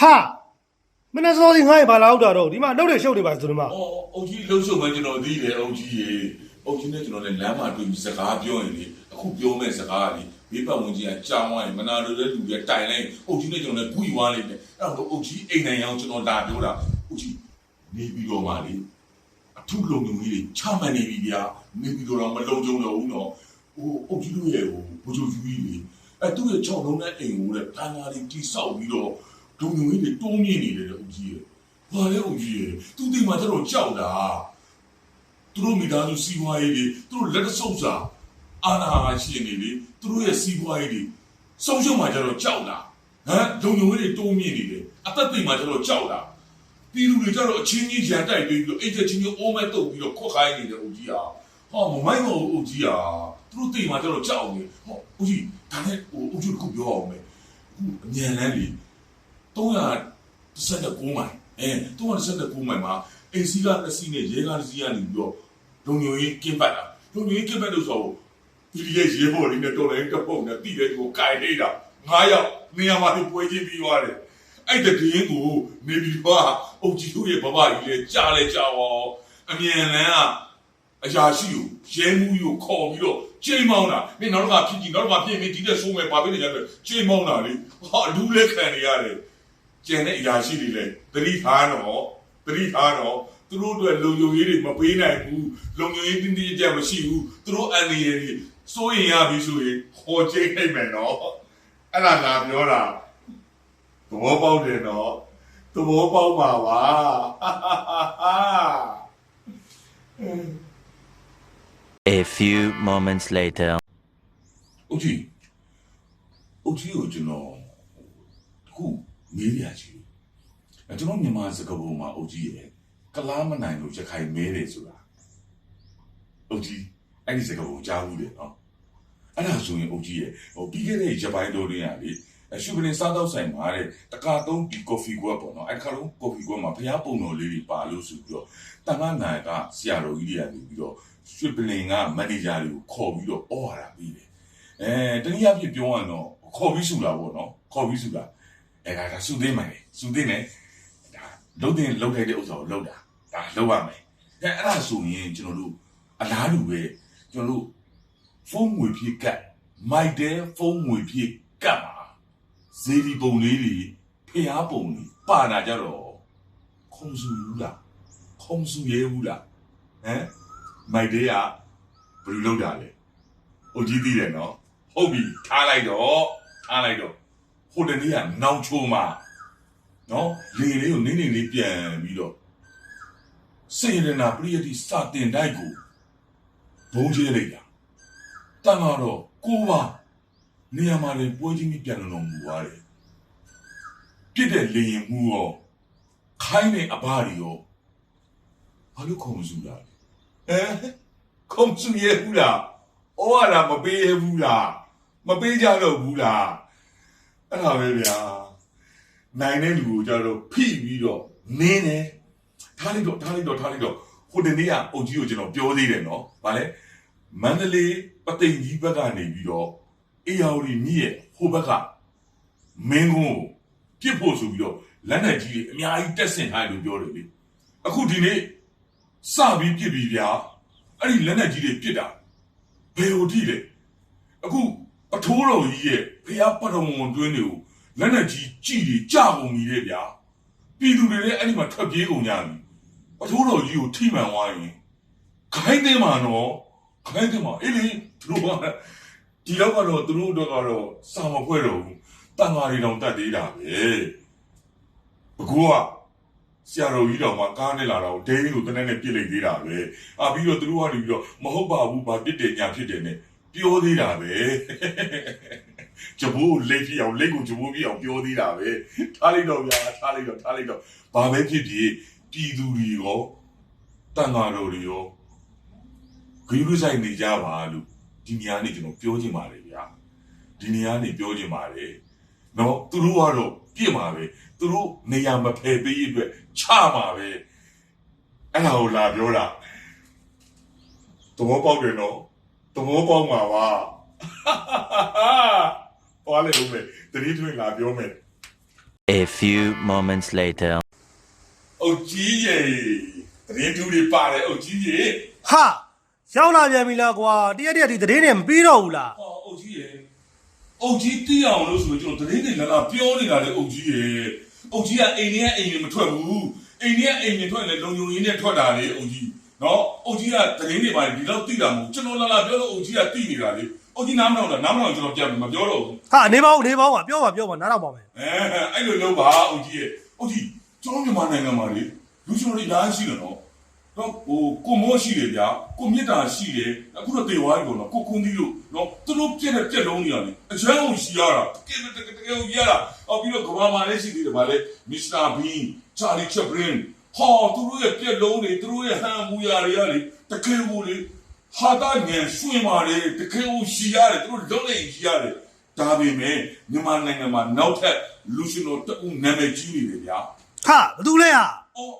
ဟာမင်းစောစီငါ့ဘာလာဟုတ်တာတော့ဒီမှာနှုတ်တွေရှုပ်နေပါဆိုဒီမှာအော်အုတ်ကြီးလှုပ်ရှုပ်မှကျွန်တော်သိတယ်အုတ်ကြီးရေအုတ်ကြီးနဲ့ကျွန်တော်လည်းလမ်းမှာတွေ့ပြီးစကားပြောရင်လေအခုပြောမဲ့စကားကလေဘေးပတ်ဝန်းကျင်ကကြောင်းဝိုင်းမနာလိုတဲ့လူတွေတိုင်လိုက်အုတ်ကြီးနဲ့ကျွန်တော်လည်းဂွီဝါလိမ့်မယ်အဲ့တော့အုတ်ကြီးအိမ်နိုင်အောင်ကျွန်တော်လာပြောတာအုတ်ကြီးနေပြီးတော့မှလေအထုလုံလုံကြီးတွေချမှန်နေပြီဗျာနေပြီးတော့မလုံကြုံတော့ဘူးနော်ဟိုအုတ်ကြီးတို့ရဲ့ဟိုဘိုးချုပ်ကြီးတွေအဲ့သူ့ရဲ့6လုံးနဲ့အိမ်ကိုလည်းတန်ဃာတွေတိဆောက်ပြီးတော့ ဒုံညုံကြီးတွေတိုးမြင့်နေတယ်အုတ်ကြီးရဲ့ဘာလဲအုတ်ကြီးရဲ့သူ့ဒီမှာကျတော့ကြောက်တာသူတို့မိသားစုစီးပွားရေးတွေသူတို့လက်တဆုပ်စာအာနာရှင်နေလေသူတို့ရဲ့စီးပွားရေးတွေဆုံးရှုံးမှကျတော့ကြောက်လာဟမ်ဒုံညုံလေးတွေတိုးမြင့်နေတယ်အသက်သိမှကျတော့ကြောက်လာပြည်သူတွေကျတော့အချင်းချင်းရန်တိုက်ပြီးပြီးတော့အိတ်ချက်ချင်းချင်းအိုးမဲ့တုတ်ပြီးတော့ခွက်ခိုင်းနေတယ်ဦးကြီးဟာဟောမမိုင်းမဟုတ်ဦးကြီးဟာသူတို့သိမှကျတော့ကြောက်နေဟောဦးကြီးဒါနဲ့ဟိုဦးကြီးကပြောအောင်မယ်အခုအမြန်လန်းလေ 339မိုင်အဲ339မိုင်မှာအေစီကတစ်စီးနဲ့ရေကားတစ်စီးကနေပြီးတော့လုံညိုရေးကင်းပတ်တာလုံညိုရေးကင်းပတ်လို့ဆိုတော့ဒီရဲ့ရေပေါ်လေးနဲ့တော်လိုင်းကပုံနဲ့တိတဲ့ကိုကင်နေတာငါးယောက်နေရာမှာပွဲချင်းပြီးသွားတယ်အဲ့တည်းင်းကိုနေပြီးတော့အုတ်ကြီးတို့ရဲ့ဘဘကြီးလေကြားလဲကြားပါအမြန်လန်းကအရာရှိကိုရဲမှုကိုခေါ်ပြီးတော့ချိန်မောင်းတာမင်းနောက်တော့ဖြစ်ကြည့်နောက်တော့ဖြစ်မင်းဒီတဲ့ဆိုးမယ်ဘာဖြစ်နေကြလဲချိန်မောင်းတာလေဟာလူလဲခံနေရတယ် ကျန်တဲ့အရာရှိတွေလည်းသတိထားတော့သတိထားတော့သူတို့အတွက်လုံခြုံရေးတွေမပေးနိုင်ဘူးလုံခြုံရေးတင်းတင်းကြပ်မရှိဘူးသူတို့အန်ဒီရည်စိုးရင်ရပြီဆိုရင်ဟောကျိတ်နိုင်မယ်နော်အဲ့ဒါလာပြောတာသဘောပေါက်တယ်နော်သဘောပေါက်ပါပါ A few moments later. အုတ်ကြီးအုတ်ကြီးကိုကျွန်တော်တခု မေးပြချင်တယ်ကျွန်တော်မြန်မာစကားပုံမှာအုတ်ကြီးရဲ့ကလားမနိုင်လို့ရခိုင်မဲတယ်ဆိုတာအုတ်ကြီးအဲ့ဒီစကားပုံကြားဘူးတယ်နော်အဲ့ဒါဆိုရင်အုတ်ကြီးရဲ့ဟိုပြီးခဲ့တဲ့ရပိုင်းတော်တွေကလေအရှုပလင်စားတော့ဆိုင်မှာတဲ့တကာသုံးဒီကော်ဖီကွက်ပေါ့နော်အဲ့ခါလုံးကော်ဖီကွက်မှာဖျားပုံတော်လေးတွေပါလို့ဆိုပြီးတော့တန်ခါနိုင်ကဆရာတော်ကြီးတွေကနေပြီးတော့ရှုပလင်ကမန်နေဂျာတွေကိုခေါ်ပြီးတော့အော်ရတာပြီးတယ်အဲတနည်းအားဖြင့်ပြောရတော့ခေါ်ပြီးစုလာပေါ့နော်ခေါ်ပြီးစုလာ အဲ့ဒါကစုသိမ်းမယ်စုသိမ်းမယ်ဒါလုံးတင်လုံးထိုက်တဲ့ဥစ္စာကိုလုံးတာဒါလုံးရမယ်အဲအဲ့ဒါဆိုရင်ကျွန်တော်တို့အလားတူပဲကျွန်တော်တို့ဖုန်းငွေဖြည့်ကတ်မိုက်တဲ့ဖုန်းငွေဖြည့်ကတ်မှာဇေဒီပုံလေးတွေဖျားပုံတွေပါလာကြတော့ခုံစုဘူးလားခုံစုရဲဘူးလားဟမ်မိုက်တဲ့ကဘယ်လိုလုပ်တာလဲဟိုကြီးသိတယ်နော်ဟုတ်ပြီထားလိုက်တော့ထားလိုက်တော့ဟို တနေ့ကနောင်ချိုးမှာနော်လေလေးကိုနင်းနေလေးပြန်ပြီးတော့စေရနာပရိယတိစတင်တိုက်ကိုဘုံကျဲလိုက်တာတန်လာတော့ကိုပါနေရာမှာလည်းပွဲချင်းကြီးပြန်လုံမူသွားတယ်ပြစ်တဲ့လေရင်မှုရောခိုင်းတဲ့အဘတွေရောဘာလို့ခုံစုတာလဲဟမ်ခုံစုရဲဘူးလားဩရတာမပေးရဘူးလားမပေးကြတော့ဘူးလား အဲ့ဒါပဲဗျာနိုင်တဲ့လူကိုကြတော့ဖိပြီးတော့နင်းတယ်ထားလိုက်တော့ထားလိုက်တော့ထားလိုက်တော့ဟိုတနေ့ကအုတ်ကြီးကိုကျွန်တော်ပြောသေးတယ်နော်ဗာလဲမန္တလေးပသိမ်ကြီးဘက်ကနေပြီးတော့အေယာဝတီမြစ်ရဲ့ဟိုဘက်ကမင်းကုန်းကိုပြစ်ဖို့ဆိုပြီးတော့လက်နက်ကြီးတွေအများကြီးတက်ဆင်ထားတယ်လို့ပြောတယ်လေအခုဒီနေ့စပြီးပြစ်ပြီးဗျာအဲ့ဒီလက်နက်ကြီးတွေပြစ်တာဘယ်လိုထိလဲအခု အထိုးတော်ကြီးရဲ့ဖျားပထမဝန်တွင်းတွေကိုလက်နက်ကြီးကြည်တွေကြကုန်ပြီလေဗျာပြည်သူတွေလည်းအဲ့ဒီမှာထွက်ပြေးကုန်ကြပြီအထိုးတော်ကြီးကိုထိမှန်သွားရင်ခိုင်းတယ်မှာနော်ခိုင်းတယ်မှာအေးလေသူတို့ကဒီတော့ကတော့သူတို့တော့ကတော့စာမဖွဲ့တော့ဘူးတန်ဃာတွေတောင်တတ်သေးတာပဲဘကူကဆရာတော်ကြီးတော်မှာကားနဲ့လာတော့ဒိန်းကိုတနက်နဲ့ပြစ်လိုက်သေးတာပဲအာပြီးတော့သူတို့ကနေပြီးတော့မဟုတ်ပါဘူးဗာပြစ်တယ်ညာဖြစ်တယ်နဲ့ ပြောသေးတာပဲကျဘိုးလက်ပြအောင်လက်ကိုကျဘိုးပြအောင်ပြောသေးတာပဲထားလိုက်တော့ဗျာထားလိုက်တော့ထားလိုက်တော့ဘာပဲဖြစ်ဖြစ်ပြည်သူတွေရောတန်ဃာတော်တွေရောဂရုစိုက်နေကြပါလို့ဒီနေရာနေကျွန်တော်ပြောချင်ပါတယ်ဗျာဒီနေရာနေပြောချင်ပါတယ်နော်သူတို့ကတော့ပြစ်မှာပဲသူတို့နေရာမဖယ်ပေးရအတွက်ချမှာပဲအဲ့ဒါကိုလာပြောတာသဘောပေါက်တယ်နော် သဘောပေါက်မှာပါဘာလဲဦးမေတတိထွင်လာပြောမယ် A few moments later. အုတ်ကြီးရေတရင်တူတွေပါတယ်အုတ်ကြီးရေဟာရောက်လာပြန်ပြီလားကွာတရက်တရက်ဒီသတင်းတွေမပြီးတော့ဘူးလားဟောအုတ်ကြီးရေအုတ်ကြီးသိအောင်လို့ဆိုတော့ကျွန်တော်တရင်တွေလာလာပြောနေတာလေအုတ်ကြီးရေအုတ်ကြီးကအိမ်ထဲကအိမ်တွေမထွက်ဘူးအိမ်ထဲကအိမ်တွေထွက်ရင်လည်းလုံယုံရင်းနဲ့ထွက်တာလေအုတ်ကြီး နော်အုတ်ကြီးကတရင်တွေပါတယ်ဒီတော့သိတာမဟုတ်ကျွန်တော်လာလာပြောလို့အုတ်ကြီးကသိနေတာလေအုတ်ကြီးနားမတော့လားနားမတော့ကျွန်တော်ပြန်မပြောတော့ဘူးဟာနေပါဦးနေပါဦးကွာပြောပါပြောပါနားတော့ပါမယ်အဲအဲ့လိုလုပ်ပါအုတ်ကြီးရဲ့အုတ်ကြီးကျွန်တော်မြန်မာနိုင်ငံမှာလေလူကျွန်တော်တွေအားရှိတယ်နော်တော့ဟိုကိုမောရှိတယ်ဗျာကိုမြစ်တာရှိတယ်အခုတော့တေဝိုင်းပေါ့နော်ကိုခွန်သီးလို့နော်သူတို့ပြက်တဲ့ပြက်လုံးတွေရတယ်အချမ်းကိုရှိရတာတကယ်တကယ်တကယ်ကိုရတာအော်ပြီးတော့ကဘာမှလည်းရှိသေးတယ်ဗာလေမစ္စတာဘင်းချာလီချက်ဘရင် ဟောသူတို့ရဲ့ပြက်လုံးတွေသူတို့ရဲ့ဟန်မူရာတွေကလေတကယ်ကိုလေဟာတာငယ်ဆွေးမာတယ်တကယ်ကိုရှိရတယ်သူတို့လုံးနေရှိရတယ်ဒါပေမဲ့မြန်မာနိုင်ငံမှာနောက်ထပ်လူရှင်တော်တအုပ်နာမည်ကြီးနေတယ်ဗျာဟာဘာတူလဲဟာ။အော်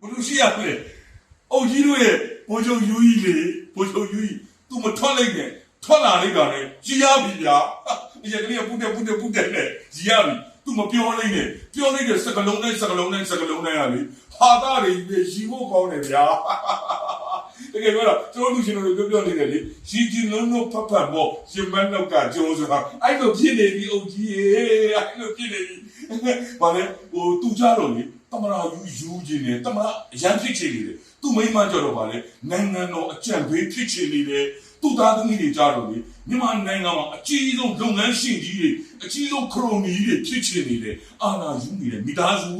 ဘယ်လိုရှိရလဲ။အုတ်ကြီးတို့ရဲ့ဘိုးချုပ်ယူကြီးလေဘိုးချုပ်ယူကြီး तू မထွက်လိုက်နဲ့ထွက်လာလိုက်တာနဲ့ကြီးရပြီဗျာ။အရင်ကလေးကပူတယ်ပူတယ်ပူတယ်နဲ့ကြီးရပြီ။ तू မပြောလိုက်နဲ့ပြောလိုက်တဲ့စကလုံးနဲ့စကလုံးနဲ့စကလုံးနဲ့ရလေဟာသားတွေပဲရီဖို့ကောင်းတယ်ဗျာ။တကယ်ပြောတော့ကျွန်တော်လူရှင်တို့ပြောပြောနေတယ်လေရီကြီးလုံးလုံးဖတ်ဖတ်ပေါ့ရှင်မနောက်ကကြိုးဆိုတာအဲ့လိုဖြစ်နေပြီအုတ်ကြီးရေအဲ့လိုဖြစ်နေပြီဘာလဲဟိုသူကြတော့လေတမရာယူယူခြင်းနဲ့တမရာရန်ဖြစ်ချင်နေတယ်သူမိမကြတော့ဗာလေနိုင်ငံတော်အကြံပေးဖြစ်ချင်နေတယ်သူသားသမီးတွေကြတော့လေမြန်မာနိုင်ငံမှာအကြီးဆုံးလုပ်ငန်းရှင်ကြီးတွေအကြီးဆုံးခရိုနီတွေဖြစ်ချင်နေတယ်အာဏာယူနေတယ်မိသားစု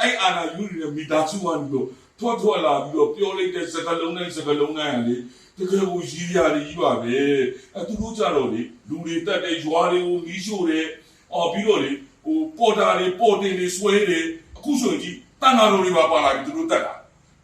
အဲ့အာဏာယူနေတဲ့မိသားစုကနေတော့ထွက်ထွက်လာပြီးတော့ပြောလိုက်တဲ့စကားလုံးနဲ့စကားလုံးနဲ့လေတကယ်ကိုရည်ရတယ်ကြီးပါပဲအဲသူတို့ကြတော့လေလူတွေတက်တဲ့ရွာတွေကိုမီးရှို့တယ်အော်ပြီးတော့လေဟိုပေါ်တာတွေပေါ်တင်တွေဆွဲတယ်အခုဆိုရင်ကြီးတန်ဃာတော်တွေပါပါလာပြီသူတို့တက်တာ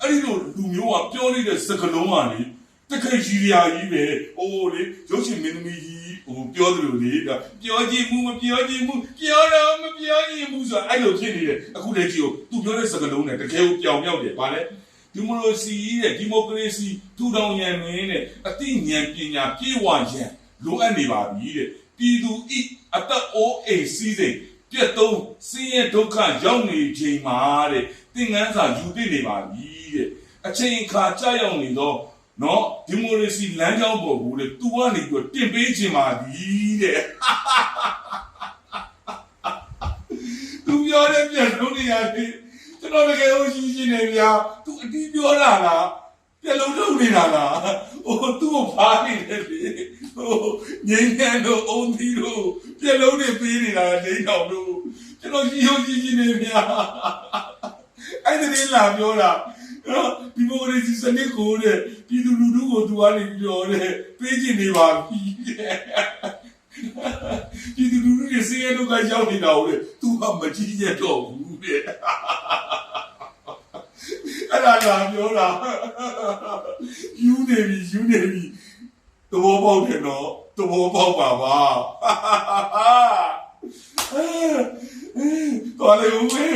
အဲ့ဒီလိုလူမျိုးကပြောလိုက်တဲ့စကားလုံးကလေ တကယ်ရည်ရကြီးပဲဟိုလေရုပ်ရှင်မင်းသမီးကြီးဟိုပြောသလိုလေဒါပြောကြည့်မှုမပြောကြည့်မှုပြောတော့မပြောကြည့်မှုဆိုအဲ့လိုဖြစ်နေတယ်အခုလည်းကြည့်ဦးသူပြောတဲ့စကားလုံးနဲ့တကယ်ကိုပြောင်ပြောက်တယ်ဗာလဲဒီမိုကရေစီရဲ့ဒီမိုကရေစီထူထောင်ရန်မင်းနဲ့အသိဉာဏ်ပညာပြေဝရန်လိုအပ်နေပါပြီတဲ့ပြည်သူဤအသက်အိုးအိမ်စီးစိမ်ပြတ်သုံးစင်းရဲဒုက္ခရောက်နေချိန်မှာတဲ့သင်ငန်းစာယူသိနေပါပြီတဲ့အချိန်အခါကြာရောက်နေတော့ နော်ဒီမိုကရေစီလမ်းကြောင်းပေါ်ကိုလေသူကနေပြီးတော့တင်ပေးခြင်းပါပြီတဲ့သူပြောတဲ့ပြန်လုံးနေရတယ်ကျွန်တော်တကယ်လို့ရှိရှိနေဗျာသူအတီးပြောတာလားပြန်လုံးလုံးနေတာလားဟိုသူ့ကိုဖားနေတယ်လေဟိုငင်းငန်းတို့အုံးသီးတို့ပြန်လုံးနေပေးနေတာလိမ့်တော်တို့ကျွန်တော်ရှိရှိရှိနေဗျာအဲ့ဒီလာပြောတာ နော်ဒီမိုကရေစီစနစ်ကိုတဲ့ပြည်သူလူထုကိုသူကနေပြောတယ်ပေးချင်နေပါပြီတဲ့ဒီလူလူတွေစေရတော့ကရောက်နေတာဟုတ်လေသူကမကြည့်ရတော့ဘူးတဲ့အဲ့ဒါလာပြောတာယူနေပြီယူနေပြီသဘောပေါက်တယ်နော်သဘောပေါက်ပါပါတော်လေဦးမေ